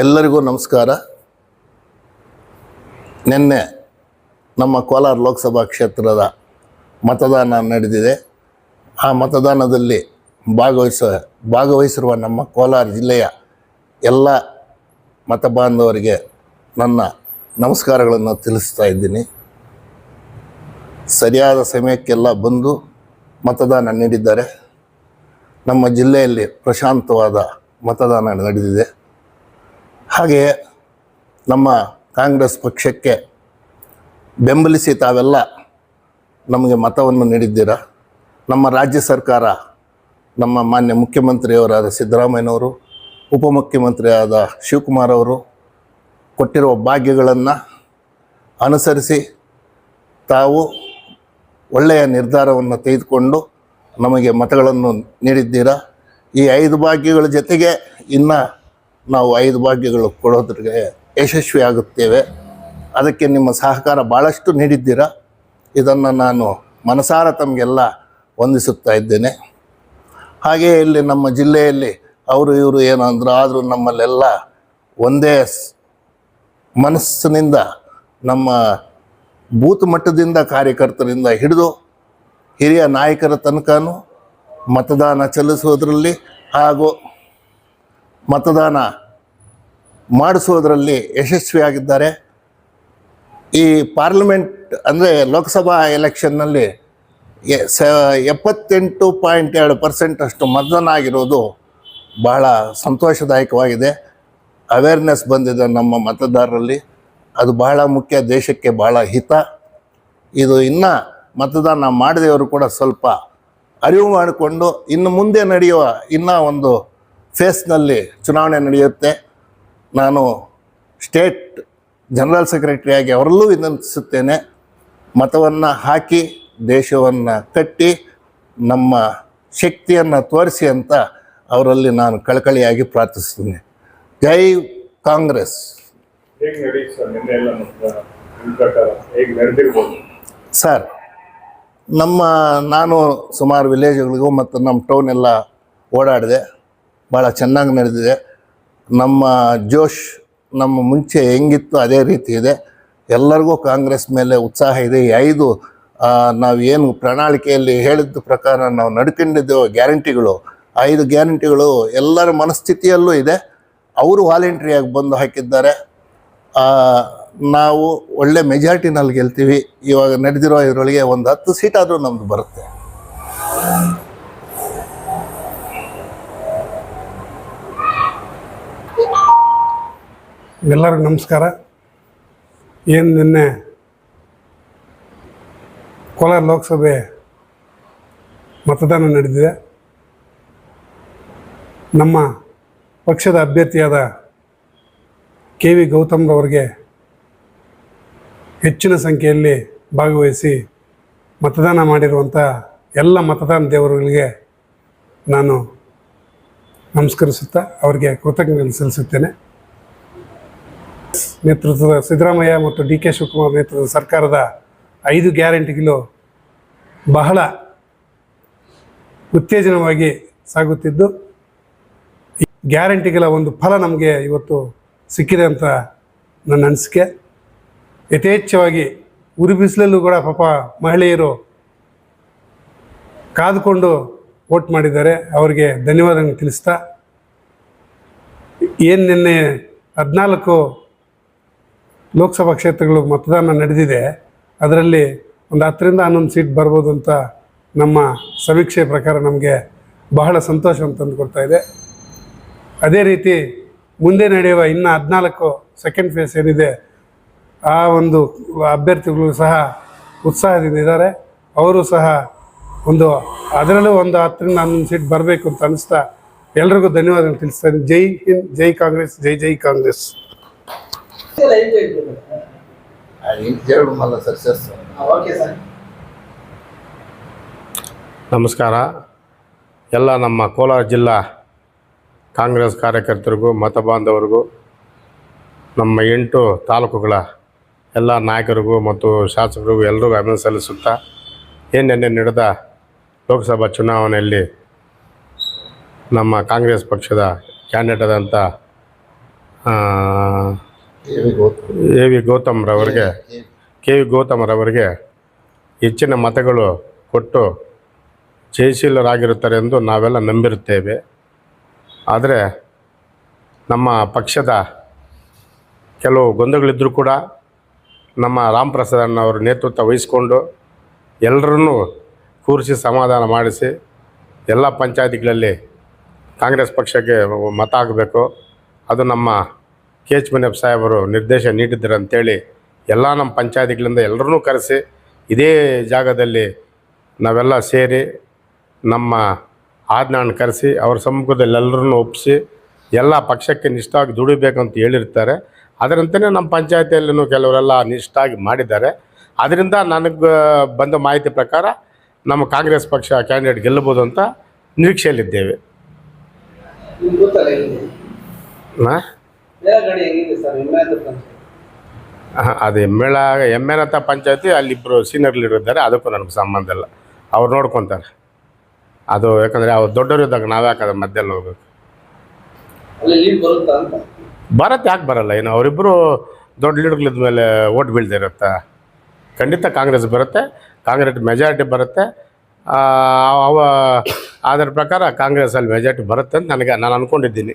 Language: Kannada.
ಎಲ್ಲರಿಗೂ ನಮಸ್ಕಾರ. ನಿನ್ನೆ ನಮ್ಮ ಕೋಲಾರ ಲೋಕಸಭಾ ಕ್ಷೇತ್ರದ ಮತದಾನ ನಡೆದಿದೆ. ಆ ಮತದಾನದಲ್ಲಿ ಭಾಗವಹಿಸ, ಭಾಗವಹಿಸಿರುವ ನಮ್ಮ ಕೋಲಾರ ಜಿಲ್ಲೆಯ ಎಲ್ಲ ಮತ ಬಾಂಧವರಿಗೆ ನನ್ನ ನಮಸ್ಕಾರಗಳನ್ನು ತಿಳಿಸ್ತಾ ಇದ್ದೀನಿ. ಸರಿಯಾದ ಸಮಯಕ್ಕೆಲ್ಲ ಬಂದು ಮತದಾನ ನೀಡಿದ್ದಾರೆ. ನಮ್ಮ ಜಿಲ್ಲೆಯಲ್ಲಿ ಪ್ರಶಾಂತವಾದ ಮತದಾನ ನಡೆದಿದೆ. ಹಾಗೆಯೇ ನಮ್ಮ ಕಾಂಗ್ರೆಸ್ ಪಕ್ಷಕ್ಕೆ ಬೆಂಬಲಿಸಿ ತಾವೆಲ್ಲ ನಮಗೆ ಮತವನ್ನು ನೀಡಿದ್ದೀರಾ? ನಮ್ಮ ರಾಜ್ಯ ಸರ್ಕಾರ ನಮ್ಮ ಮಾನ್ಯ ಮುಖ್ಯಮಂತ್ರಿಯವರಾದ ಸಿದ್ದರಾಮಯ್ಯನವರು, ಉಪಮುಖ್ಯಮಂತ್ರಿಯಾದ ಶಿವಕುಮಾರ್ ಅವರು ಕೊಟ್ಟಿರುವ ಭಾಗ್ಯಗಳನ್ನು ಅನುಸರಿಸಿ ತಾವು ಒಳ್ಳೆಯ ನಿರ್ಧಾರವನ್ನು ತೆಗೆದುಕೊಂಡು ನಮಗೆ ಮತಗಳನ್ನು ನೀಡಿದ್ದೀರಾ? ಈ ಐದು ಭಾಗ್ಯಗಳ ಜೊತೆಗೆ ಇನ್ನು ನಾವು ಐದು ಭಾಗ್ಯಗಳು ಕೊಡೋದ್ರಿಗೆ ಯಶಸ್ವಿ ಆಗುತ್ತೇವೆ. ಅದಕ್ಕೆ ನಿಮ್ಮ ಸಹಕಾರ ಭಾಳಷ್ಟು ನೀಡಿದ್ದೀರಾ? ಇದನ್ನು ನಾನು ಮನಸಾರ ತಮಗೆಲ್ಲ ವಂದಿಸುತ್ತಾ ಇದ್ದೇನೆ. ಹಾಗೆಯೇ ಇಲ್ಲಿ ನಮ್ಮ ಜಿಲ್ಲೆಯಲ್ಲಿ ಅವರು ಇವರು ಏನು ಅಂದರು ಆದರೂ ನಮ್ಮಲ್ಲೆಲ್ಲ ಒಂದೇ ಮನಸ್ಸಿನಿಂದ ನಮ್ಮ ಬೂತ್ ಮಟ್ಟದಿಂದ ಕಾರ್ಯಕರ್ತರಿಂದ ಹಿಡಿದು ಹಿರಿಯ ನಾಯಕರ ತನಕನೂ ಮತದಾನ ಚಲಿಸುವುದರಲ್ಲಿ ಹಾಗೂ ಮತದಾನ ಮಾಡಿಸೋದ್ರಲ್ಲಿ ಯಶಸ್ವಿಯಾಗಿದ್ದಾರೆ. ಈ ಪಾರ್ಲಿಮೆಂಟ್ ಅಂದರೆ ಲೋಕಸಭಾ ಎಲೆಕ್ಷನ್ನಲ್ಲಿ ಸ ಎಪ್ಪತ್ತೆಂಟು ಪಾಯಿಂಟ್ ಎರಡು ಪರ್ಸೆಂಟ್ ಅಷ್ಟು ಮತದಾನ ಆಗಿರೋದು ಬಹಳ ಸಂತೋಷದಾಯಕವಾಗಿದೆ. ಅವೇರ್ನೆಸ್ ಬಂದಿದೆ ನಮ್ಮ ಮತದಾರರಲ್ಲಿ. ಅದು ಬಹಳ ಮುಖ್ಯ, ದೇಶಕ್ಕೆ ಬಹಳ ಹಿತ. ಇದು ಇನ್ನು ಮತದಾನ ಮಾಡಿದವರು ಕೂಡ ಸ್ವಲ್ಪ ಅರಿವು ಮಾಡಿಕೊಂಡು ಇನ್ನು ಮುಂದೆ ನಡೆಯುವ ಇನ್ನೂ ಒಂದು ಫೇಸ್ನಲ್ಲಿ ಚುನಾವಣೆ ನಡೆಯುತ್ತೆ. ನಾನು ಸ್ಟೇಟ್ ಜನರಲ್ ಸೆಕ್ರೆಟರಿಯಾಗಿ ಅವರಲ್ಲೂ ವಿನಂತಿಸುತ್ತೇನೆ ಮತವನ್ನು ಹಾಕಿ ದೇಶವನ್ನು ಕಟ್ಟಿ ನಮ್ಮ ಶಕ್ತಿಯನ್ನು ತೋರಿಸಿ ಅಂತ ಅವರಲ್ಲಿ ನಾನು ಕಳಕಳಿಯಾಗಿ ಪ್ರಾರ್ಥಿಸ್ತೀನಿ ಜೈ ಕಾಂಗ್ರೆಸ್. ಸರ್ ನಿಮ್ಮ ನಾನು ಸುಮಾರು ವಿಲೇಜ್ಗಳಿಗೂ ಮತ್ತು ನಮ್ಮ ಟೌನ್ ಎಲ್ಲ ಓಡಾಡಿದೆ. ಭಾಳ ಚೆನ್ನಾಗಿ ನಡೆದಿದೆ. ನಮ್ಮ ಜೋಶ್ ನಮ್ಮ ಮುಂಚೆ ಹೆಂಗಿತ್ತು ಅದೇ ರೀತಿ ಇದೆ. ಎಲ್ಲರಿಗೂ ಕಾಂಗ್ರೆಸ್ ಮೇಲೆ ಉತ್ಸಾಹ ಇದೆ. ಐದು ನಾವು ಏನು ಪ್ರಣಾಳಿಕೆಯಲ್ಲಿ ಹೇಳಿದ ಪ್ರಕಾರ ನಾವು ನಡ್ಕೊಂಡಿದ್ದೇವೆ ಗ್ಯಾರಂಟಿಗಳು, ಐದು ಗ್ಯಾರಂಟಿಗಳು ಎಲ್ಲರ ಮನಸ್ಥಿತಿಯಲ್ಲೂ ಇದೆ. ಅವರು ವಾಲಂಟ್ರಿಯಾಗಿ ಬಂದು ಹಾಕಿದ್ದಾರೆ. ನಾವು ಒಳ್ಳೆ ಮೆಜಾರಿಟಿನಲ್ಲಿ ಗೆಲ್ತೀವಿ. ಇವಾಗ ನಡೆದಿರೋ ಇದರೊಳಗೆ ಒಂದು ಹತ್ತು ಸೀಟಾದರೂ ನಮ್ಮದು ಬರುತ್ತೆ. ಎಲ್ಲರಿಗೂ ನಮಸ್ಕಾರ. ಏನು ನಿನ್ನೆ ಕೋಲಾರ ಲೋಕಸಭೆ ಮತದಾನ ನಡೆದಿದೆ. ನಮ್ಮ ಪಕ್ಷದ ಅಭ್ಯರ್ಥಿಯಾದ ಕೆ ವಿ ಗೌತಮ್ರವರಿಗೆ ಹೆಚ್ಚಿನ ಸಂಖ್ಯೆಯಲ್ಲಿ ಭಾಗವಹಿಸಿ ಮತದಾನ ಮಾಡಿರುವಂಥ ಎಲ್ಲ ಮತದಾನ ದೇವರುಗಳಿಗೆ ನಾನು ನಮಸ್ಕರಿಸುತ್ತಾ ಅವರಿಗೆ ಕೃತಜ್ಞತೆ ಸಲ್ಲಿಸುತ್ತೇನೆ. ನೇತೃತ್ವದ ಸಿದ್ದರಾಮಯ್ಯ ಮತ್ತು ಡಿ ಕೆ ಶಿವಕುಮಾರ್ ನೇತೃತ್ವದ ಸರ್ಕಾರದ ಐದು ಗ್ಯಾರಂಟಿಗಳು ಬಹಳ ಉತ್ತೇಜನವಾಗಿ ಸಾಗುತ್ತಿದ್ದು ಗ್ಯಾರಂಟಿಗಳ ಒಂದು ಫಲ ನಮಗೆ ಇವತ್ತು ಸಿಕ್ಕಿದೆ ಅಂತ ನನ್ನ ಅನಿಸಿಕೆ. ಯಥೇಚ್ಛವಾಗಿ ಉರಿ ಬಿಸಿಲಲ್ಲೂ ಕೂಡ ಪಾಪ ಮಹಿಳೆಯರು ಕಾದುಕೊಂಡು ವೋಟ್ ಮಾಡಿದ್ದಾರೆ. ಅವರಿಗೆ ಧನ್ಯವಾದ ತಿಳಿಸ್ತಾ, ಏನು ನಿನ್ನೆ ಹದಿನಾಲ್ಕು ಲೋಕಸಭಾ ಕ್ಷೇತ್ರಗಳು ಮತದಾನ ನಡೆದಿದೆ, ಅದರಲ್ಲಿ ಒಂದು ಹತ್ತರಿಂದ ಹನ್ನೊಂದು ಸೀಟ್ ಬರ್ಬೋದು ಅಂತ ನಮ್ಮ ಸಮೀಕ್ಷೆ ಪ್ರಕಾರ ನಮಗೆ ಬಹಳ ಸಂತೋಷವನ್ನು ತಂದುಕೊಡ್ತಾ ಇದೆ. ಅದೇ ರೀತಿ ಮುಂದೆ ನಡೆಯುವ ಇನ್ನು ಹದಿನಾಲ್ಕು ಸೆಕೆಂಡ್ ಫೇಸ್ ಏನಿದೆ, ಆ ಒಂದು ಅಭ್ಯರ್ಥಿಗಳು ಸಹ ಉತ್ಸಾಹದಿಂದ ಇದ್ದಾರೆ. ಅವರು ಸಹ ಒಂದು ಅದರಲ್ಲೂ ಒಂದು ಹತ್ತರಿಂದ ಹನ್ನೊಂದು ಸೀಟ್ ಬರಬೇಕು ಅಂತ ಅನಿಸ್ತಾ ಎಲ್ರಿಗೂ ಧನ್ಯವಾದಗಳು ತಿಳಿಸ್ತಾ ಜೈ ಹಿಂದ್, ಜೈ ಕಾಂಗ್ರೆಸ್, ಜೈ ಜೈ ಕಾಂಗ್ರೆಸ್. ಸರ್ ನಮಸ್ಕಾರ. ಎಲ್ಲ ನಮ್ಮ ಕೋಲಾರ ಜಿಲ್ಲಾ ಕಾಂಗ್ರೆಸ್ ಕಾರ್ಯಕರ್ತರಿಗೂ ಮತ ಬಾಂಧವರಿಗೂ ನಮ್ಮ ಎಂಟು ತಾಲೂಕುಗಳ ಎಲ್ಲ ನಾಯಕರಿಗೂ ಮತ್ತು ಶಾಸಕರಿಗೂ ಎಲ್ರಿಗೂ ಅಭಿನಂದನೆ ಸಲ್ಲಿಸುತ್ತಾ ಏನು ನಿನ್ನೆ ನಡೆದ ಲೋಕಸಭಾ ಚುನಾವಣೆಯಲ್ಲಿ ನಮ್ಮ ಕಾಂಗ್ರೆಸ್ ಪಕ್ಷದ ಕ್ಯಾಂಡಿಡೇಟ್ ಆದಂಥ ಎ ವಿ ಗೌತಮ್ರವರಿಗೆ ಕೆ ವಿ ಗೌತಮ್ರವರಿಗೆ ಹೆಚ್ಚಿನ ಮತಗಳು ಕೊಟ್ಟು ಜಯಶೀಲರಾಗಿರುತ್ತಾರೆ ಎಂದು ನಾವೆಲ್ಲ ನಂಬಿರುತ್ತೇವೆ. ಆದರೆ ನಮ್ಮ ಪಕ್ಷದ ಕೆಲವು ಗೊಂದಗಳಿದ್ದರೂ ಕೂಡ ನಮ್ಮ ರಾಮ್ ಪ್ರಸಾದ್ ಅಣ್ಣವರು ನೇತೃತ್ವ ವಹಿಸಿಕೊಂಡು ಎಲ್ಲರನ್ನೂ ಕೂರಿಸಿ ಸಮಾಧಾನ ಮಾಡಿಸಿ ಎಲ್ಲ ಪಂಚಾಯತಿಗಳಲ್ಲಿ ಕಾಂಗ್ರೆಸ್ ಪಕ್ಷಕ್ಕೆ ಮತ ಆಗಬೇಕು ಅದು ನಮ್ಮ ಕೆ ಎಚ್ ಮುನಿಯಪ್ಪ ಸಾಹೇಬರು ನಿರ್ದೇಶ ನೀಡಿದ್ದಾರೆ ಅಂತೇಳಿ ಎಲ್ಲ ನಮ್ಮ ಪಂಚಾಯತಿಗಳಿಂದ ಎಲ್ಲರನ್ನೂ ಕರೆಸಿ ಇದೇ ಜಾಗದಲ್ಲಿ ನಾವೆಲ್ಲ ಸೇರಿ ನಮ್ಮ ಆಜ್ಞಾನ ಕರೆಸಿ ಅವ್ರ ಸಮ್ಮುಖದಲ್ಲಿ ಎಲ್ಲರನ್ನೂ ಒಪ್ಪಿಸಿ ಎಲ್ಲ ಪಕ್ಷಕ್ಕೆ ನಿಷ್ಠವಾಗಿ ದುಡಿಬೇಕಂತ ಹೇಳಿರ್ತಾರೆ. ಅದರಂತೆಯೇ ನಮ್ಮ ಪಂಚಾಯತಿಯಲ್ಲೂ ಕೆಲವರೆಲ್ಲ ನಿಷ್ಠಾಗಿ ಮಾಡಿದ್ದಾರೆ. ಅದರಿಂದ ನನಗೆ ಬಂದ ಮಾಹಿತಿ ಪ್ರಕಾರ ನಮ್ಮ ಕಾಂಗ್ರೆಸ್ ಪಕ್ಷ ಕ್ಯಾಂಡಿಡೇಟ್ ಗೆಲ್ಲಬೋದು ಅಂತ ನಿರೀಕ್ಷೆಯಲ್ಲಿದ್ದೇವೆ. ಹಾಂ? ಗಾಡಿ ಹೆಂಗಿದೆ ಸರ್? ಎಮ್ಮೆ ಅಂತ ಪಂಚಾಯತ್? ಅದು ಎಮ್ಮೆಳ ಎಮ್ಮೆನತ್ತ ಪಂಚಾಯತಿ ಅಲ್ಲಿಬ್ಬರು ಸೀನಿಯರ್ ಲೀಡರ್ ಇದ್ದಾರೆ. ಅದಕ್ಕೂ ನನಗೆ ಸಂಬಂಧ ಇಲ್ಲ. ಅವ್ರು ನೋಡ್ಕೊತಾರೆ. ಅದು ಯಾಕಂದರೆ ಅವ್ರು ದೊಡ್ಡವರು ಇದ್ದಾಗ ನಾವು ಯಾಕೆ ಅದ್ರ ಮಧ್ಯದಲ್ಲಿ ಹೋಗ್ಬೇಕು? ಬರುತ್ತಾ ಯಾಕೆ ಬರಲ್ಲ? ಏನು ಅವರಿಬ್ಬರು ದೊಡ್ಡ ಲೀಡರ್ಗಳಿದ ಮೇಲೆ ಓಟ್ ಬೀಳ್ದಿರತ್ತ? ಇರುತ್ತಾ ಖಂಡಿತ ಕಾಂಗ್ರೆಸ್ ಬರುತ್ತೆ ಕಾಂಗ್ರೆಸ್ ಮೆಜಾರಿಟಿ ಬರುತ್ತೆ. ಅವ ಅದರ ಪ್ರಕಾರ ಕಾಂಗ್ರೆಸ್ಸಲ್ಲಿ ಮೆಜಾರಿಟಿ ಬರುತ್ತೆ ಅಂತ ನನಗೆ ನಾನು ಅಂದ್ಕೊಂಡಿದ್ದೀನಿ